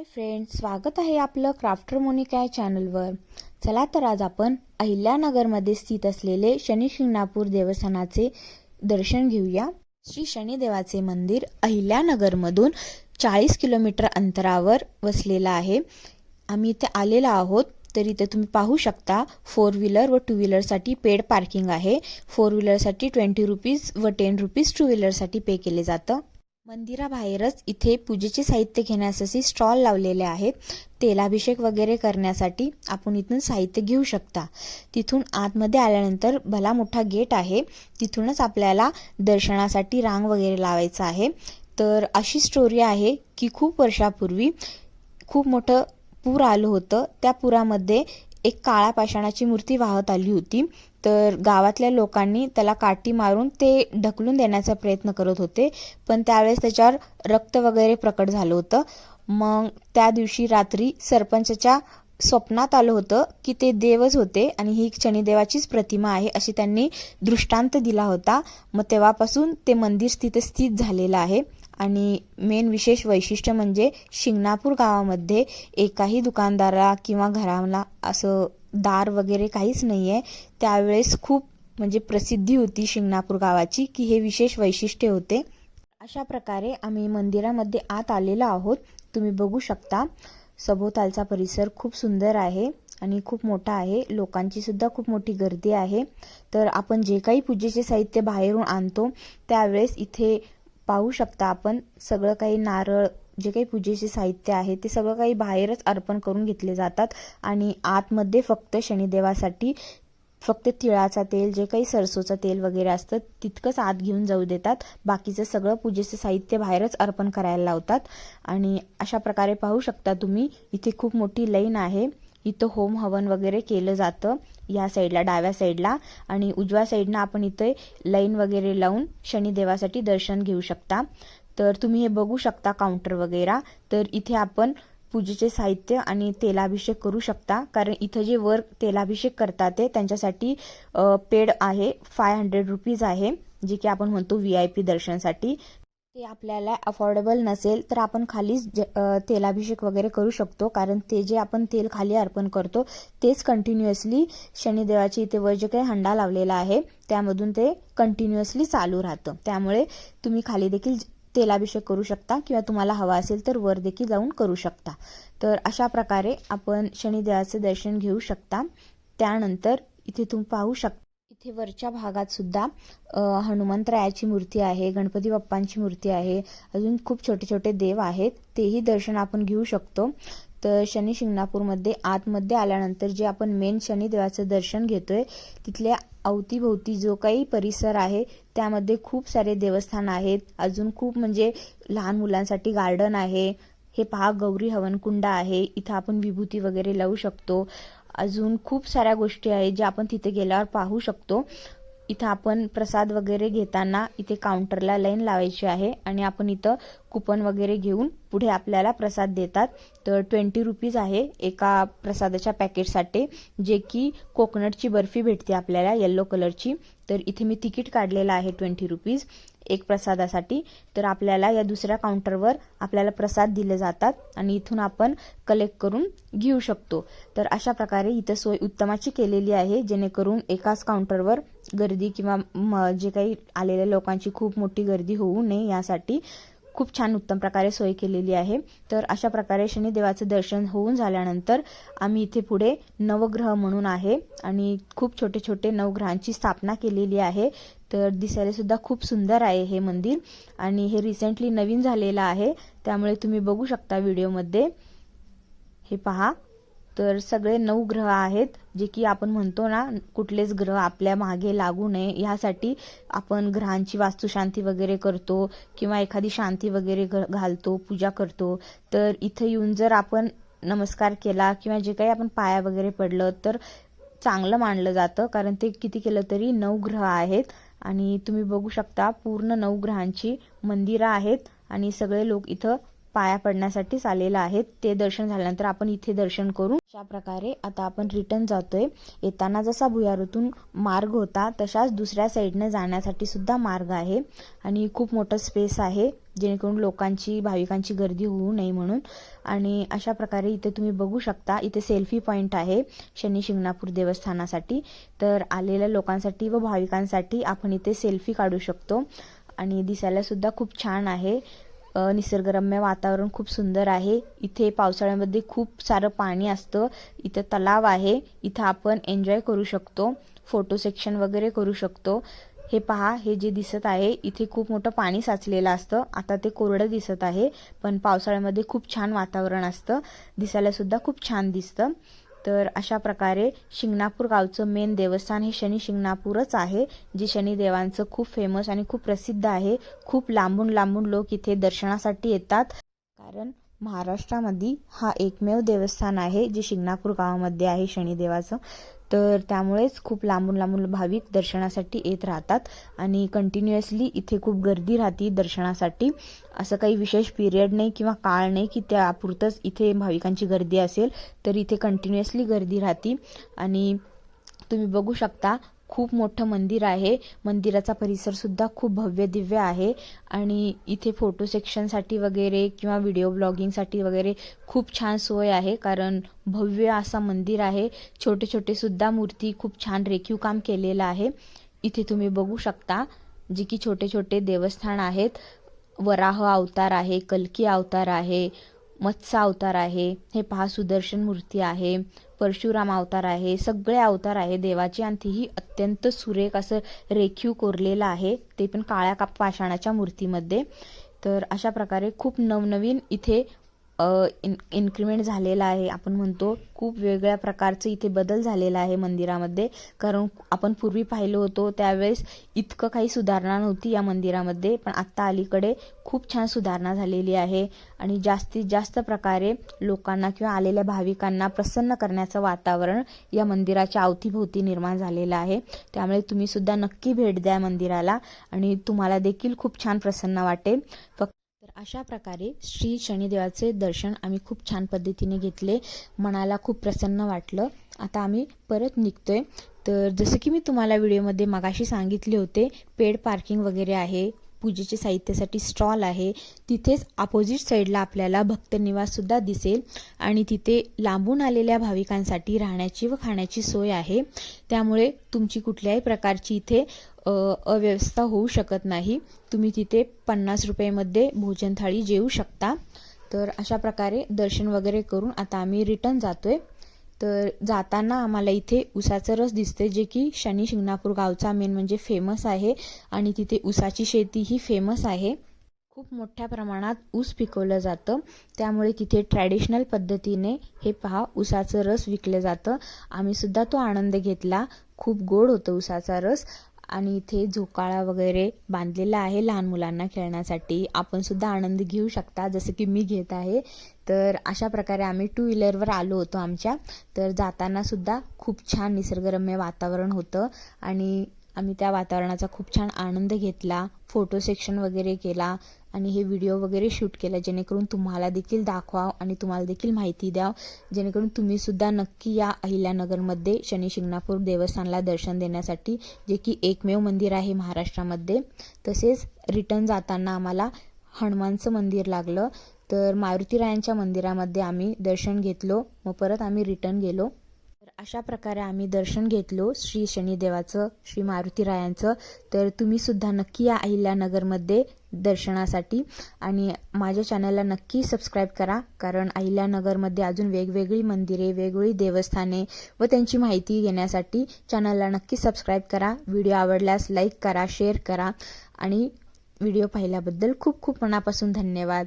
Hi friends स्वागत आहे आपलं क्राफ्टर मोनिका या चॅनलवर. चला तर आज आपण अहिल्यानगरमध्ये स्थित असलेले शनी शिंगणापूर देवस्थानाचे दर्शन घेऊया. श्री शनिदेवाचे मंदिर अहिल्यानगरमधून चाळीस किलोमीटर अंतरावर वसलेलं आहे. आम्ही इथे आलेलो आहोत तर इथे तुम्ही पाहू शकता फोर व्हीलर व टू व्हीलरसाठी पेड पार्किंग आहे. फोर व्हीलरसाठी ट्वेंटी रुपीज व टेन रुपीज टू व्हीलरसाठी पे केले जातं. मंदिराबाहेरच इथे पूजेचे साहित्य घेण्यासाठी स्टॉल लावलेले आहेत. तेलाभिषेक वगैरे करण्यासाठी आपण इथून साहित्य घेऊ शकता. तिथून आतमध्ये आल्यानंतर भला मोठा गेट आहे. तिथूनच आपल्याला दर्शनासाठी रांग वगैरे लावायचं आहे. तर अशी स्टोरी आहे की खूप वर्षापूर्वी खूप मोठं पूर आलं होतं. त्या पुरामध्ये एक काळा पाषाणाची मूर्ती वाहत आली होती. तर गावातल्या लोकांनी त्याला काठी मारून ते ढकलून देण्याचा प्रयत्न करत होते. पण त्यावेळेस त्याच्यावर रक्त वगैरे प्रकट झालं होतं. मग त्या दिवशी रात्री सरपंचाच्या स्वप्नात आलं होतं की ते देवच होते आणि ही शनिदेवाचीच प्रतिमा आहे अशी त्यांनी दृष्टांत दिला होता. मग तेव्हापासून ते मंदिर तिथे स्थित झालेलं आहे. आणि मेन विशेष वैशिष्ट्य म्हणजे शिंगणापूर गावामध्ये एकाही दुकानदारा किंवा घराला असं दार वगैरे काहीच नाही आहे त्यावेळेस खूप म्हणजे प्रसिद्धी होती शिंगणापूर गावाची की हे विशेष वैशिष्ट्य होते. अशा प्रकारे आम्ही मंदिरामध्ये आत आलेलो आहोत. तुम्ही बघू शकता सभोवतालचा परिसर खूप सुंदर आहे आणि खूप मोठा आहे. लोकांची सुद्धा खूप मोठी गर्दी आहे. तर आपण जे काही पूजेचे साहित्य बाहेरून आणतो त्यावेळेस इथे पाहू शकता आपण सगळं काही नारळ जे काही पूजेचे साहित्य आहे ते सगळं काही बाहेरच अर्पण करून घेतले जातात आणि आतमध्ये फक्त शनिदेवासाठी फक्त तिळाचा तेल जे काही सरसोचं तेल वगैरे असतं तितकंच आत घेऊन जाऊ देतात. बाकीचं सगळं पूजेचं साहित्य बाहेरच अर्पण करायला लावतात. आणि अशा प्रकारे पाहू शकता तुम्ही इथे खूप मोठी लाईन आहे. इथं होम हवन वगैरे केलं जातं या साईडला डाव्या साईडला. आणि उजव्या साईडनं आपण इथे लाईन वगैरे लावून शनिदेवासाठी दर्शन घेऊ शकता. तर तुम्ही हे बघू शकता काउंटर वगैरे. तर इथे आपण पूजेचे साहित्य आणि तेलाभिषेक करू शकता. कारण इथं जे वर तेलाभिषेक करतात ते त्यांच्यासाठी पेड आहे. फाय हंड्रेड रुपीज आहे जे की आपण म्हणतो व्ही आय पी दर्शनसाठी. ते आपल्याला अफोर्डेबल नसेल तर आपण खालीच तेलाभिषेक वगैरे करू शकतो. कारण ते जे आपण तेल खाली अर्पण करतो तेच कंटिन्युअसली शनिदेवाचे इथे वर जे काही हंडा लावलेला आहे त्यामधून ते कंटिन्युअसली चालू राहतं. त्यामुळे तुम्ही खाली देखील तेलाभिषेक करू शकता किंवा तुम्हाला हवा असेल तर वर देखील जाऊन करू शकता. तर अशा प्रकारे आपण शनिदेवाचे दर्शन घेऊ शकता. त्यानंतर इथे तुम्ही पाहू शकता इथे वरच्या भागात सुद्धा हनुमंतरायाची मूर्ती आहे गणपती बाप्पांची मूर्ती आहे अजून खूप छोटे छोटे देव आहेत तेही दर्शन आपण घेऊ शकतो. तर शनी शिंगणापूरमध्ये आतमध्ये आल्यानंतर जे आपण मेन शनिदेवाचं दर्शन घेतोय तिथल्या अवतीभोवती जो काही परिसर आहे त्यामध्ये खूप सारे देवस्थान आहेत. अजून खूप म्हणजे लहान मुलांसाठी गार्डन आहे. हे पहा गौरी हवनकुंड आहे. इथं आपण विभूती वगैरे लावू शकतो. अजून खूप साऱ्या गोष्टी आहेत ज्या आपण तिथे गेल्यावर पाहू शकतो. इथं आपण प्रसाद वगैरे घेताना इथे काउंटरला लाईन लावायची आहे आणि आपण इथं कुपन वगैरे घेऊन पुढे आपल्याला प्रसाद देतात. तर ट्वेंटी रुपीज आहे एका प्रसादाच्या पॅकेटसाठी जे की कोकोनटची बर्फी भेटते आपल्याला येल्लो कलरची तर इथे मी तिकीट काढलेलं आहे ट्वेंटी रुपीज एक प्रसादासाठी तर आपल्याला या दुसऱ्या काउंटरवर आपल्याला प्रसाद दिले जातात आणि इथून आपण कलेक्ट करून घेऊ शकतो. तर अशा प्रकारे इथं सोय उत्तमाची केलेली आहे जेणेकरून एकाच काउंटरवर गर्दी किंवा जे काही आलेल्या लोकांची खूप मोठी गर्दी होऊ नये यासाठी खूप छान उत्तम प्रकारे सोय केलेली आहे. तर अशा प्रकारे शनिदेवाचं दर्शन होऊन झाल्यानंतर आम्ही इथे पुढे नवग्रह म्हणून आहे आणि खूप छोटे छोटे नवग्रहांची स्थापना केलेली आहे. तर दिसायला सुद्धा खूप सुंदर आहे हे मंदिर आणि हे रिसेंटली नवीन झालेलं आहे. त्यामुळे तुम्ही बघू शकता व्हिडिओमध्ये हे पहा. तर सगळे नऊ ग्रह आहेत जे की आपण म्हणतो ना कुठलेच ग्रह आपल्या मागे लागू नये. ह्यासाठी आपण ग्रहांची वास्तुशांती वगैरे करतो किंवा एखादी शांती वगैरे घालतो पूजा करतो. तर इथं येऊन जर आपण नमस्कार केला किंवा जे काही आपण पाया वगैरे पडलं तर चांगलं मानलं जातं. कारण ते किती केलं तरी नऊ ग्रह आहेत आणि तुम्ही बघू शकता पूर्ण नऊ ग्रहांची मंदिरं आहेत आणि सगळे लोक इथं पाया पडण्यासाठीच आलेलं आहे. ते दर्शन झाल्यानंतर आपण इथे दर्शन करू. अशा प्रकारे आता आपण रिटर्न जातोय. येताना जसा भुयारातून मार्ग होता तशाच दुसऱ्या साईडने जाण्यासाठी सुद्धा मार्ग आहे. आणि खूप मोठं स्पेस आहे जेणेकरून लोकांची भाविकांची गर्दी होऊ नये म्हणून. आणि अशा प्रकारे इथे तुम्ही बघू शकता इथे सेल्फी पॉईंट आहे शनी शिंगणापूर देवस्थानासाठी. तर आलेल्या लोकांसाठी व भाविकांसाठी आपण इथे सेल्फी काढू शकतो. आणि दिसायला सुद्धा खूप छान आहे. निसर्गरम्य वातावरण खूप सुंदर आहे. इथे पावसाळ्यामध्ये खूप सारं पाणी असतं. इथं तलाव आहे. इथं आपण एन्जॉय करू शकतो. फोटो सेक्शन वगैरे करू शकतो. हे पहा हे जे दिसत आहे इथे खूप मोठं पाणी साचलेलं असतं. आता ते कोरडं दिसत आहे पण पावसाळ्यामध्ये खूप छान वातावरण असतं. दिसायला सुद्धा खूप छान दिसतं. तर अशा प्रकारे शिंगणापूर गावचं मेन देवस्थान हे शनी शिंगणापूरच आहे जे शनिदेवांचं खूप फेमस आणि खूप प्रसिद्ध आहे. खूप लांबून लांबून लोक इथे दर्शनासाठी येतात. कारण महाराष्ट्रामध्ये हा एकमेव देवस्थान आहे जे शिंगणापूर गावामध्ये आहे शनिदेवाचं तर त्यामुळेच खूप लांबून लांबून भाविक दर्शनासाठी येत राहतात आणि कंटिन्युअसली इथे खूप गर्दी राहते दर्शनासाठी. असं काही विशेष पिरियड नाही किंवा काळ नाही की त्यापुरतंच इथे भाविकांची गर्दी असेल तर इथे कंटिन्युअसली गर्दी राहते. आणि तुम्ही बघू शकता खूप मोठं मंदिर आहे. मंदिराचा परिसर सुद्धा खूप भव्य दिव्य आहे. आणि इथे फोटो सेक्शनसाठी वगैरे किंवा व्हिडिओ ब्लॉगिंगसाठी वगैरे खूप छान सोय आहे. कारण भव्य असा मंदिर आहे. छोटे छोटे सुद्धा मूर्ती खूप छान रेखीव काम केलेलं आहे. इथे तुम्ही बघू शकता जे की छोटे छोटे देवस्थान आहेत. वराह अवतार आहे कलकी अवतार आहे. मत्सा अवतार आहे हे पहा सुदर्शन मूर्ती आहे परशुराम अवतार आहे सगळे अवतार आहे. देवाचे आणि तीही अत्यंत सुरेख असं रेखीव कोरलेलं आहे. ते पण काळ्या काप पाषाणाच्या मूर्तीमध्ये. तर अशा प्रकारे खूप नवनवीन इथे इन इन्क्रिमेंट झालेला आहे. आपण म्हणतो खूप वेगळ्या प्रकारचं इथे बदल झालेला आहे मंदिरामध्ये. कारण आपण पूर्वी पाहिलो होतो त्यावेळेस इतकं काही सुधारणा नव्हती या मंदिरामध्ये. पण आत्ता अलीकडे खूप छान सुधारणा झालेली आहे. आणि जास्तीत जास्त प्रकारे लोकांना किंवा आलेल्या भाविकांना प्रसन्न करण्याचं वातावरण या मंदिराच्या अवतीभोवती निर्माण झालेलं आहे. त्यामुळे तुम्ही सुद्धा नक्की भेट द्या मंदिराला. आणि तुम्हाला देखील खूप छान प्रसन्न वाटेल. फक्त अशा प्रकारे श्री शनिदेवाचे दर्शन आम्ही खूप छान पद्धतीने घेतले. मनाला खूप प्रसन्न वाटलं. आता आम्ही परत निघतोय. तर जसं की मी तुम्हाला व्हिडिओमध्ये मगाशी सांगितले होते पेड पार्किंग वगैरे आहे पूजेचे साहित्यासाठी स्टॉल आहे तिथेच अपोजिट साईडला आपल्याला भक्तनिवाससुद्धा दिसेल आणि तिथे लांबून आलेल्या भाविकांसाठी राहण्याची व खाण्याची सोय आहे. त्यामुळे तुमची कुठल्याही प्रकारची इथे अव्यवस्था होऊ शकत नाही. तुम्ही तिथे पन्नास रुपयेमध्ये भोजन थाळी जेवू शकता. तर अशा प्रकारे दर्शन वगैरे करून आता आम्ही रिटर्न जातोय. तर जाताना आम्हाला इथे उसाचं रस दिसते जे की शनी शिंगणापूर गावचा मेन म्हणजे फेमस आहे. आणि तिथे उसाची शेती ही फेमस आहे. खूप मोठ्या प्रमाणात ऊस पिकवलं जातं. त्यामुळे तिथे ट्रॅडिशनल पद्धतीने हे पहा उसाचं रस विकलं जातं. आम्ही सुद्धा तो आनंद घेतला. खूप गोड होतं उसाचा रस. आणि इथे झोकाळा वगैरे बांधलेला आहे लहान मुलांना खेळण्यासाठी. आपण सुद्धा आनंद घेऊ शकता. जसं की मी घेत आहे. तर अशा प्रकारे आम्ही टू व्हीलरवर आलो होतो आमच्या. तर जाताना सुद्धा खूप छान निसर्गरम्य वातावरण होतं. आणि आम्ही त्या वातावरणाचा खूप छान आनंद घेतला फोटो सेक्शन वगैरे केला आणि हे व्हिडिओ वगैरे शूट केला. जेणेकरून तुम्हाला देखील दाखवा आणि तुम्हाला देखील माहिती द्या. जेणेकरून तुम्ही सुद्धा नक्की या अहिल्यानगरमध्ये शनी शिंगणापूर देवस्थानला दर्शन देण्यासाठी जे की एकमेव मंदिर आहे महाराष्ट्रामध्ये. तसेच रिटर्न जाताना आम्हाला हनुमानचं मंदिर लागलं. तर मारुतीरायांच्या मंदिरामध्ये आम्ही दर्शन घेतलो. मग परत आम्ही रिटर्न गेलो. अशा प्रकारे आम्ही दर्शन घेतलो श्री शनिदेवाचं श्री मारुतीरायांचं. तर तुम्ही सुद्धा नक्की या अहिल्यानगरमध्ये दर्शनासाठी. आणि माझ्या चॅनलला नक्की सबस्क्राईब करा कारण अहिल्यानगरमध्ये अजून वेगवेगळी मंदिरे वेगवेगळी देवस्थाने व त्यांची माहिती घेण्यासाठी चॅनलला नक्की सबस्क्राईब करा. व्हिडिओ आवडल्यास लाईक करा शेअर करा. आणि व्हिडिओ पाहिल्याबद्दल खूप खूप मनापासून धन्यवाद.